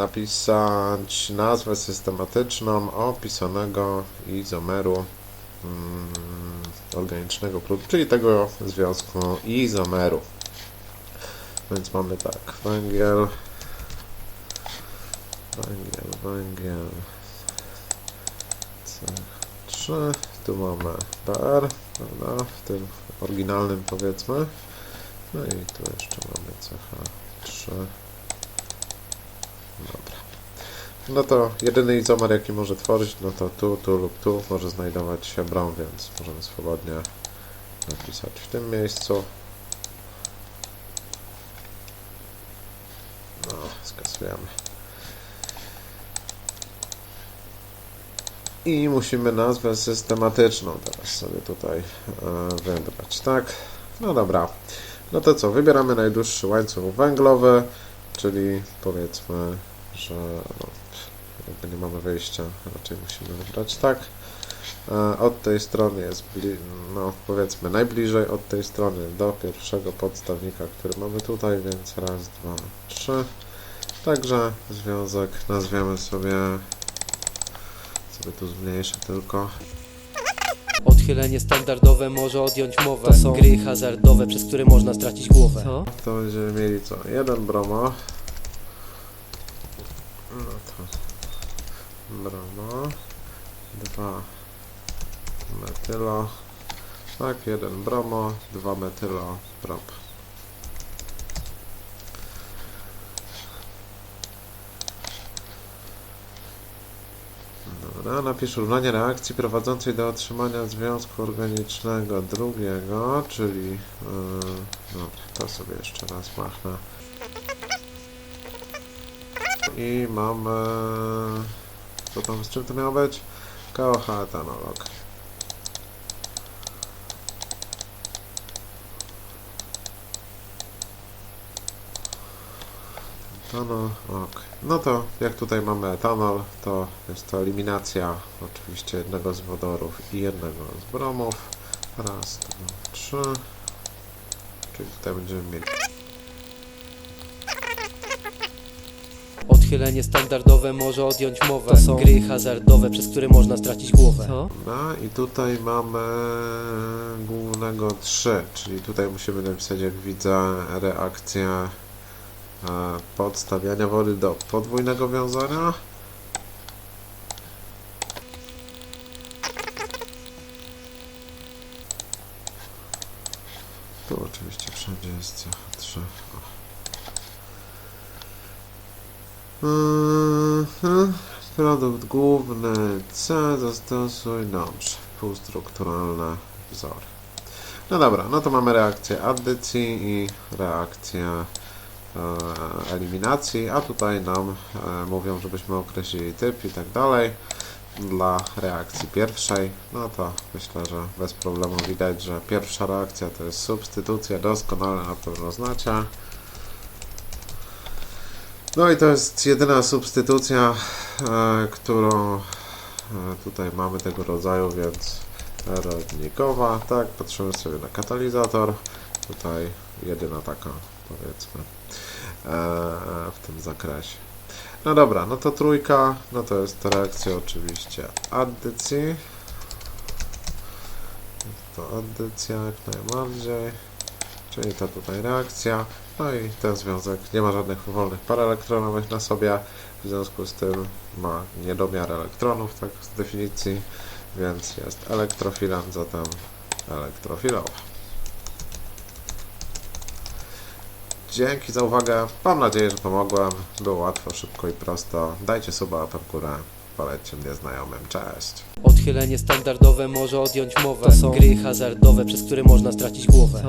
napisać nazwę systematyczną opisanego izomeru mm, organicznego czyli tego związku izomeru. Więc mamy tak, węgiel, węgiel, węgiel, C3, tu mamy PR, prawda, w tym oryginalnym powiedzmy, no i tu jeszcze mamy CH3, dobra. No to jedyny izomer jaki może tworzyć, no to tu, tu lub tu może znajdować się brom, więc możemy swobodnie napisać w tym miejscu. No, skasujemy. I musimy nazwę systematyczną teraz sobie tutaj e, wybrać, tak? No dobra. No to co, wybieramy najdłuższy łańcuch węglowy, czyli powiedzmy, że no, jakby nie mamy wyjścia, raczej musimy wybrać tak. E, Od tej strony jest, no powiedzmy, najbliżej od tej strony do pierwszego podstawnika, który mamy tutaj, więc raz, dwa, trzy. Także związek nazwiemy sobie, sobie tu zmniejszę tylko, Odchylenie standardowe może odjąć mowę To są gry hazardowe, przez które można stracić głowę Co? to będziemy mieli co? Jeden bromo. No to bromo. Dwa metylo. Tak, jeden bromo, dwa metylo, prop. Dobra, napisz równanie reakcji prowadzącej do otrzymania związku organicznego drugiego, czyli yy, dobra, to sobie jeszcze raz machnę. I mamy co tam, z czym to miało być? KOH etanolog. Etanol, ok. No to jak tutaj mamy etanol, to jest to eliminacja oczywiście jednego z wodorów i jednego z bromów. Raz, dwa, trzy. Czyli tutaj będziemy mieli Odchylenie standardowe może odjąć mowę To są gry hazardowe, przez które można stracić głowę Co? No i tutaj mamy głównego 3, czyli tutaj musimy napisać, jak widzę, reakcję e, podstawiania wody do podwójnego wiązania. Tu oczywiście wszędzie jest CH3. O. Mhm. Produkt główny C, zastosuj, dobrze, półstrukturalne wzory. No dobra, no to mamy reakcję addycji i reakcję e, eliminacji, a tutaj nam e, mówią, żebyśmy określili typ i tak dalej. Dla reakcji pierwszej, no to myślę, że bez problemu widać, że pierwsza reakcja to jest substytucja, doskonale na pewno znacie. No i to jest jedyna substytucja, e, którą e, tutaj mamy tego rodzaju, więc rodnikowa, tak, patrzymy sobie na katalizator, tutaj jedyna taka, powiedzmy, e, w tym zakresie. No dobra, no to trójka, no to jest reakcja oczywiście addycji. To addycja jak najbardziej, czyli to tutaj reakcja. No i ten związek nie ma żadnych wolnych par elektronowych na sobie, w związku z tym ma niedomiar elektronów, tak z definicji, więc jest elektrofilem, zatem elektrofilowy. Dzięki za uwagę, mam nadzieję, że pomogłem, było łatwo, szybko i prosto. Dajcie suba, łapę w górę, polećcie mnie znajomym, cześć! Odchylenie standardowe może odjąć mowę To są gry hazardowe, przez które można stracić głowę Co?